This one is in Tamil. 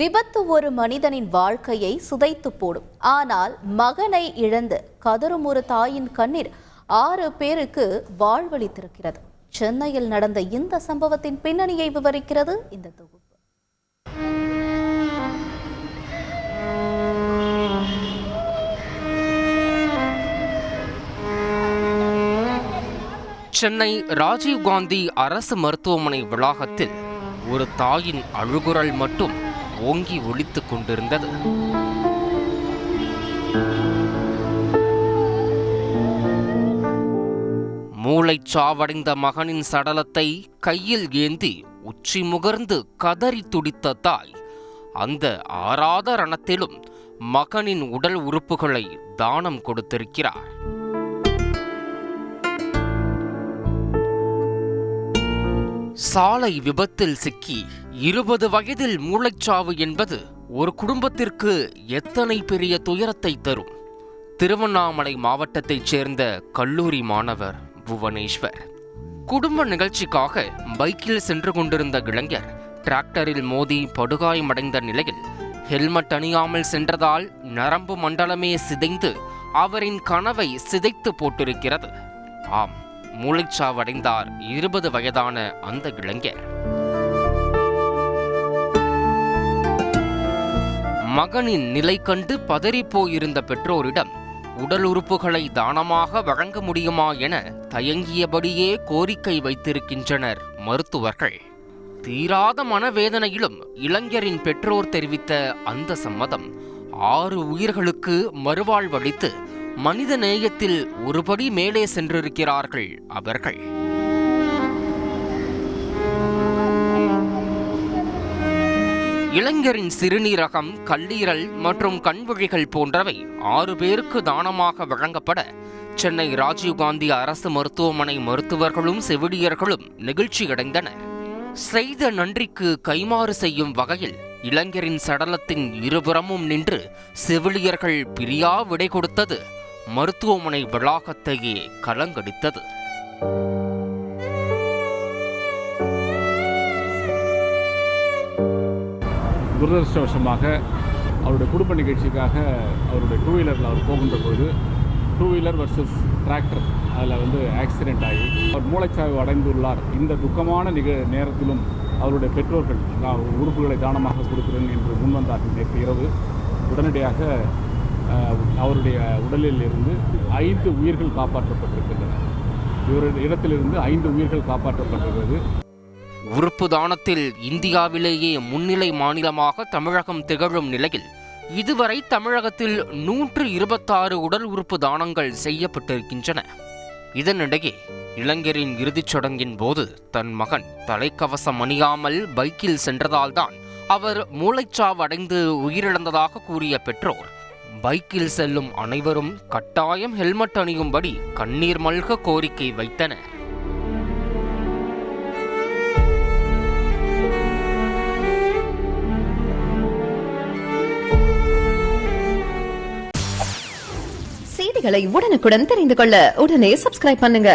விபத்து ஒரு மனிதனின் வாழ்க்கையை சிதைத்து போடும். ஆனால் மகனை இழந்து கதறும் ஒரு தாயின் கண்ணீர் ஆறு பேருக்கு வாழ்வளித்திருக்கிறது. சென்னையில் நடந்த இந்த சம்பவத்தின் பின்னணியை விவரிக்கிறது இந்த தொகுப்பு. சென்னை ராஜீவ்காந்தி அரசு மருத்துவமனை வளாகத்தில் ஒரு தாயின் அழுகுரல் மட்டும் ஓங்கி ஒழித்து கொண்டிருந்தது. மூளைச்சாவடைந்த மகனின் சடலத்தை கையில் ஏந்தி உச்சி முகர்ந்து கதறி துடித்த தாய் அந்த ஆறாத ரணத்திலும் மகனின் உடல் உறுப்புகளை தானம் கொடுத்திருக்கிறார். சாலை விபத்தில் சிக்கி இருபது வயதில் மூளைச்சாவு என்பது ஒரு குடும்பத்திற்கு எத்தனை பெரிய துயரத்தை தரும்? திருவண்ணாமலை மாவட்டத்தைச் சேர்ந்த கல்லூரி மாணவர் புவனேஸ்வர். குடும்ப நிகழ்ச்சிக்காக பைக்கில் சென்று கொண்டிருந்த இளைஞர் டிராக்டரில் மோதி படுகாயமடைந்த நிலையில் ஹெல்மெட் அணியாமல் சென்றதால் நரம்பு மண்டலமே சிதைந்து அவரின் கனவை சிதைத்து போட்டிருக்கிறது. ஆம் மூளைச்சாவடைந்தார். இருபது வயதான அந்த இளைஞர். மகனின் நிலை கண்டு பதறிப் போயிருந்த பெற்றோரிடம் உடல் உறுப்புகளை தானமாக வழங்க முடியுமா என தயங்கியபடியே கோரிக்கை வைத்திருக்கின்றனர் மருத்துவர்கள். தீராத மனவேதனையிலும் இளைஞரின் பெற்றோர் தெரிவித்த அந்த சம்மதம் ஆறு உயிர்களுக்கு மறுவாழ்வளித்து மனித நேயத்தில் ஒருபடி மேலே சென்றிருக்கிறார்கள் அவர்கள். இளைஞரின் சிறுநீரகம் கல்லீரல் மற்றும் கண்வழிகள் போன்றவை ஆறு பேருக்கு தானமாக வழங்கப்பட சென்னை ராஜீவ்காந்தி அரசு மருத்துவமனை மருத்துவர்களும் செவிலியர்களும் நெகிழ்ச்சியடைந்தனர். செய்த நன்றிக்கு கைமாறு செய்யும் வகையில் இளைஞரின் சடலத்தின் இருபுறமும் நின்று செவிலியர்கள் பிரியா விடை கொடுத்தது. மருத்துவமனை வளாகத்தையே கலங்கடித்தது. துரதிருஷ்டவசமாக அவருடைய குடும்ப நிகழ்ச்சிக்காக அவருடைய டூ வீலரில் அவர் போகின்ற பொழுது டூ வீலர் வர்சஸ் டிராக்டர் அதில் வந்து ஆக்சிடென்ட் ஆகி அவர் மூளைச்சாய்வு அடைந்துள்ளார். இந்த துக்கமான நிக நேரத்திலும் அவருடைய பெற்றோர்கள் நான் உறுப்புகளை தானமாக கொடுக்கிறேன் என்று முன்வந்தார்கள் நேற்று இரவு. உடனடியாக அவருடைய உடலில் இருந்து ஐந்து உயிர்கள் காப்பாற்றப்பட்டிருக்கின்றன. இவருடைய இடத்திலிருந்து ஐந்து உயிர்கள் காப்பாற்றப்பட்டிருக்கிறது. உறுப்பு தானத்தில் இந்தியாவிலேயே முன்னிலை மாநிலமாக தமிழகம் திகழும் நிலையில் இதுவரை தமிழகத்தில் நூற்று இருபத்தாறு உடல் உறுப்பு தானங்கள் செய்யப்பட்டிருக்கின்றன. இதனிடையே இளைஞரின் இறுதிச் சடங்கின் போது தன் மகன் தலைக்கவசம் அணியாமல் பைக்கில் சென்றதால்தான் அவர் மூளைச்சாவடைந்து உயிரிழந்ததாக கூறிய பெற்றோர் பைக்கில் செல்லும் அனைவரும் கட்டாயம் ஹெல்மெட் அணியும்படி கண்ணீர் மல்க கோரிக்கை வைத்தனர். செய்திகளை உடனுக்குடன் தெரிந்து கொள்ள உடனே சப்ஸ்கிரைப் பண்ணுங்க.